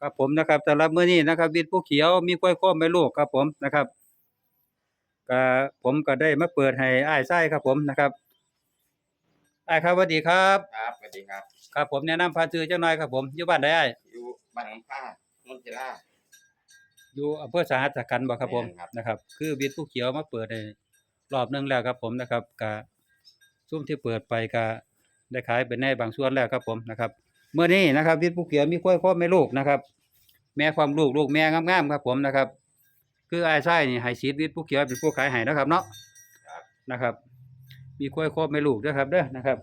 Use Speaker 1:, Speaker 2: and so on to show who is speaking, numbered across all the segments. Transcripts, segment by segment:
Speaker 1: ครับผมนะครับสำหรับมื้อนี้นะครับวิทย์ผู้เขียวมีกล้วยโค้มแม่ลูกครับผมนะครับก็ผมก็ได้มาเปิดให้อ้ายไส้ครับผมนะครับอ้ายครับสวัสดีครับ
Speaker 2: ครับสวัสดีครับ
Speaker 1: ครับผมแนะนำพาชื่อจังหน่อยครับผมอยู่บ้านใดอ้าย
Speaker 2: อยู่บ้านหนองผ้านนทิรา
Speaker 1: อยู่อำเภอสาหัสขันธ์บ่ครับผม
Speaker 2: แม่นครับ
Speaker 1: นะครับ คือวิทย์ผู้เขียวมาเปิดให้รอบหนึงแล้วครับผมนะครับก็ซุ่มที่เปิดไปก็ได้ขายไปในบางส่วนแล้วครับผมนะครับ เมื่อนี้นะครับวิทย์ผู้เขียวมีกล้วยโค้มแม่ลูกนะครับ แม่ความลูกลูกแม่งามๆครับ ผมนะครับ คือไอ้ไส้นี่ให้ซีดวิทย์ผู้เขียวเป็นผู้ขายให้นะครับ เนาะนะครับ มีกล้วยโคบแม่ลูกด้วยครับเด้อนะครับ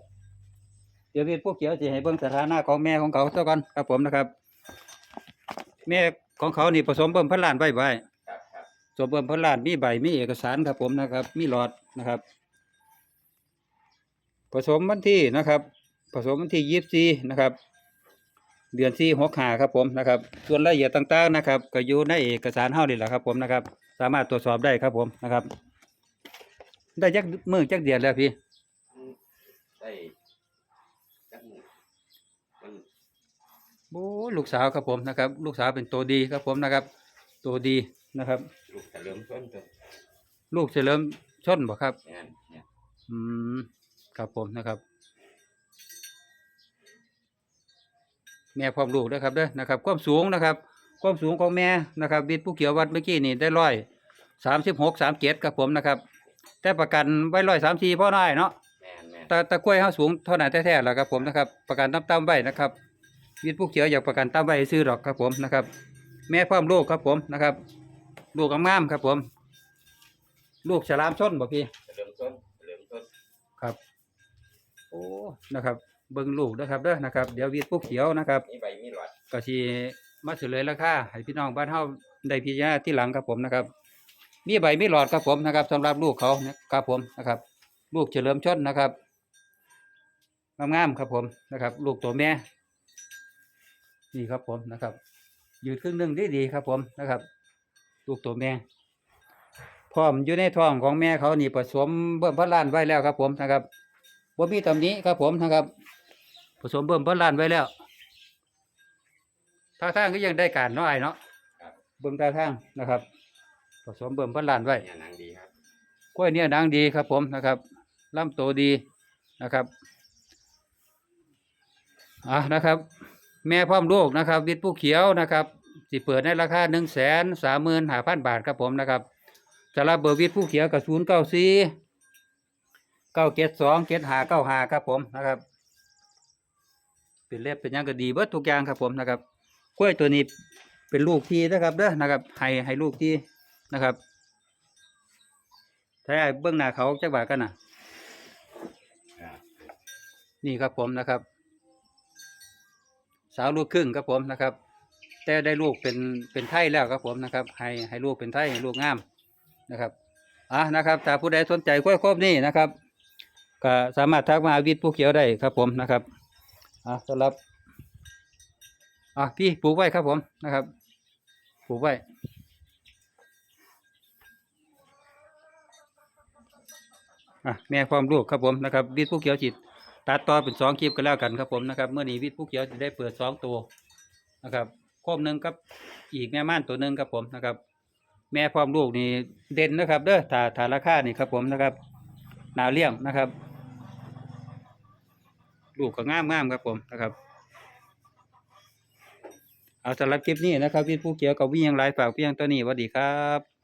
Speaker 1: เดี๋ยววิทย์ผู้เขียวจะให้เบิ่งสถานะของแม่ของเขาซะก่อนครับผมนะครับ แม่ของเขานี่ผสมเบิ่มพันล้านไว้ไว้
Speaker 2: ครับครับ
Speaker 1: สมเบิ่มพันล้านมีใบมีเอกสารครับ ผมนะครับ มีหลอดนะครับ ผสมวันที่นะครับ ผสมวันที่ยี่สิบสี่นะครับ เดือนที่หกหาครับผมนะครับส่วนรายละเอียดต่างๆนะครับก็อยู่ในเอกสารเฮานี่แหละครับผมนะครับ สามารถตรวจสอบได้ครับผมนะครับ ได้จักมือจักเดือนแล้วพี่
Speaker 2: อืมได้จักหมู่มัน
Speaker 1: โอ้ลูกสาวครับผมนะครับ ลูกสาวเป็นตัวดีครับผมนะครับ ตัวดีนะครับ
Speaker 2: ลูกเฉลิมต้นตัว
Speaker 1: ลูกเฉลิมชนบ่ครับ
Speaker 2: เนี่ยเนี่ย
Speaker 1: อืมครับผมนะครับ แม่พร้อมลูกด้วยครับเด้อนะครับความสูงนะครับ ความสูงของแม่นะครับวิทย์ผู้เขียววัดเมื่อกี้นี่ได้ร้อยสามสิบหกสามเจ็ดครับผมนะครับ แต่ประกันไว้ร้อยสามสี่พ่อน้อยเนาะ
Speaker 2: แม่นแม่น
Speaker 1: ตะตะกล้วยเฮาสูงเท่านั้นแท้ๆแล้วครับผมนะครับ ประกันต่ำๆไว้นะครับวิทย์ผู้เขียวอยากประกันต่ำไว้ซื้อหรอกครับผมนะครับ แม่พร้อมลูกครับผมนะครับ ลูกงามๆครับผม ลูกฉลามชนบ่พี่
Speaker 2: เฉลิมต้นเฉลิมต้น
Speaker 1: ครับ โอ้นะครับ เบิ่งลูกด้วยครับเด้อนะครับเดี๋ยววิทย์ผู้เขียวนะครับ
Speaker 2: มีใบมีหลอด
Speaker 1: ก็สิมาเฉลยราคาให้พี่น้องบ้านเฮาได้พิจารณาที่หลังครับผมนะครับ มีใบมีหลอดครับผมนะครับสำหรับลูกเขาครับผมนะครับ ลูกเฉลิมชนนะครับงามๆครับผมนะครับ ลูกตัวแม่นี่ครับผมนะครับยืดครึ่งหนึ่งได้ดีครับผมนะครับ ลูกตัวแม่พร้อมอยู่ในท้องของแม่เขานี่ผสมเบิ่มพันล้านไว้แล้วครับผมนะครับว่ามีตำหนี้ครับผมนะครับ ผสมเบิ่มพันล้านไว้แล้วท่าทางก็ยังได้การเนาะไอ้ายเนาะ
Speaker 2: ครับ
Speaker 1: เบิ่งท่าทางนะครับ ผสมเบิ่มพันล้านไว้
Speaker 2: เนี่ยหนังดีครับ
Speaker 1: กล้วยเนี่ยนางดีครับผมนะครับลำโตดีนะครับอะนะครับ แม่พร้อมลูกนะครับวิทย์ผู้เขียวนะครับสิเปิดในราคาหนึ่งแสนสามหมื่นห้าพันบาทครับผมนะครับสำหรับเบอร์วิทย์ผู้เขียวกับศูนย์เก้าสี่เก้าเจ็ดสองเจ็ดหาเก้าหาครับผมนะครับ เป็นเล็บเป็นยังก็ดีเบิดทุกอย่างครับผมนะครับกล้วยตัวนี้เป็นลูกทีนะครับเด้อนะครับให้ให้ลูกทีนะครับถ้าเบื้องหน้าเขาจักบาทกันน่ะนี่ครับผมนะครับ สาวลูกครึ่งครับผมนะครับ แต่ได้ลูกเป็นเป็นไทยแล้วครับผมนะครับ ให้ให้ลูกเป็นไทยให้ลูกงามนะครับอะนะครับถ้าผู้ใดสนใจกล้วยครบนี่นะครับก็สามารถทักมาหาวิทย์ผู้เขียวได้ครับผมนะครับ อะสำหรับ อะพี่ปลูกไว้ครับผมนะครับปลูกไว้อะแม่ความลูกครับผมนะครับวิทย์ผู้เขียวจิตตัดต่อเป็นสองคลิปกันแล้วกันครับผมนะครับเมื่อนี้วิทย์ผู้เขียวจะได้เปิดสองตัวนะครับโคมหนึ่งกับอีกแม่ม่านตัวหนึ่งครับผมนะครับ แม่ความลูกนี่เด่นนะครับเด้อถ้าถ้าราคานี่ครับผมนะครับหนาเลี้ยงนะครับ ลูกก็งามงามครับผมนะครับ เอาสำหรับคลิปนี้นะครับพี่ผู้เขียวกับวิ่งยังไลฟ์ฝากเพียงตัวนี้สวัสดีครับ